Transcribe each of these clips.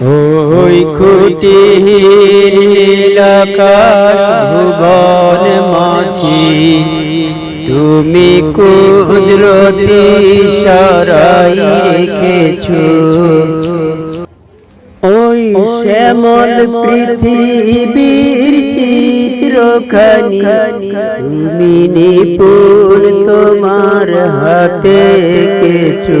ওই খুঁটিহীন নীলাকাশ ভুবন মাঝি। তুমি কুদরতি সরাই রেখেছো। ওই শ্যামল পৃথিবীর চিত্রখানি। তুমি নিপুণ তোমার হাতে কেছো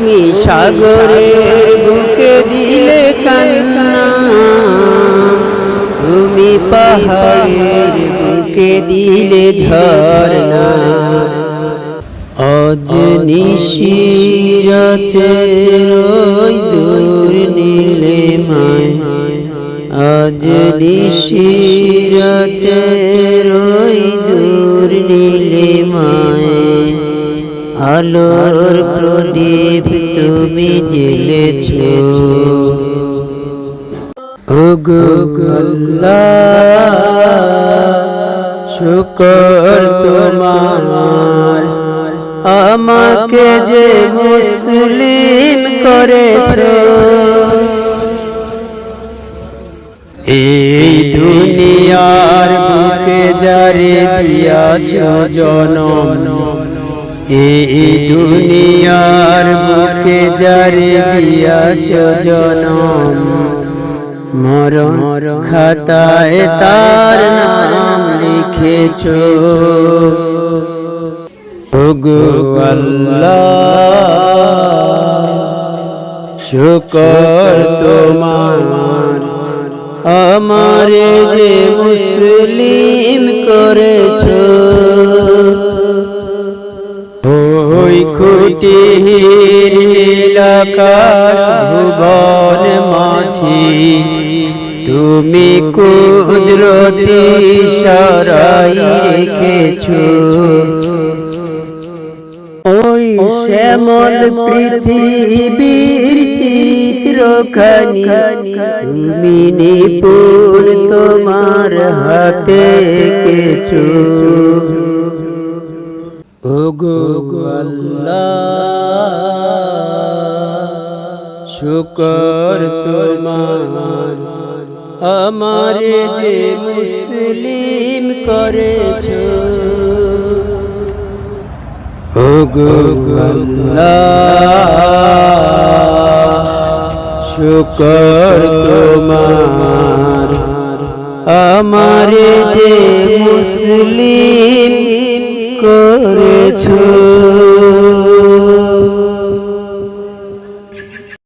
তুমি সাগরের বুকে দিলে কান্না। তুমি পাহাড়ের বুকে দিলে ঝর্ণা। আজ নিশিরাতে রই দূর নীলে মায় আজ নিশিরাতে রই দূর নীলে মায় আলোর প্রদীপ তুমি জেলেছ শুকর তোমার। আমাকে যে মুসলিম করেছ। এই দুনিয়ার বুকে জারি দিয়াছ জনম। এই দুনিয়ার বুকে জারি দিয়াছ জনম, মরণ খাতায় তার নাম লিখেছ। শুকর তোমার, আমারে যে মুসলিম করেছ। নীলাকাশ ভুবন মাঝি। তুমি কুদরতি সরাই রেখেছো। ওই শ্যামল পৃথিবীর চিত্রখানি তুমি নিপুণ তোমার হাতে কেছো গো শুকর তোমার। আমারে যে মুসলিম করেছ। গো শুকর তোমার। আমারে যে মুসলিম করেছ।